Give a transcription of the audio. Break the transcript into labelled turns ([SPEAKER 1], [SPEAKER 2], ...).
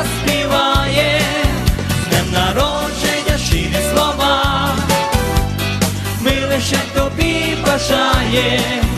[SPEAKER 1] заспіваємо, з днем народження щирі слова, ми лише тобі бажаємо,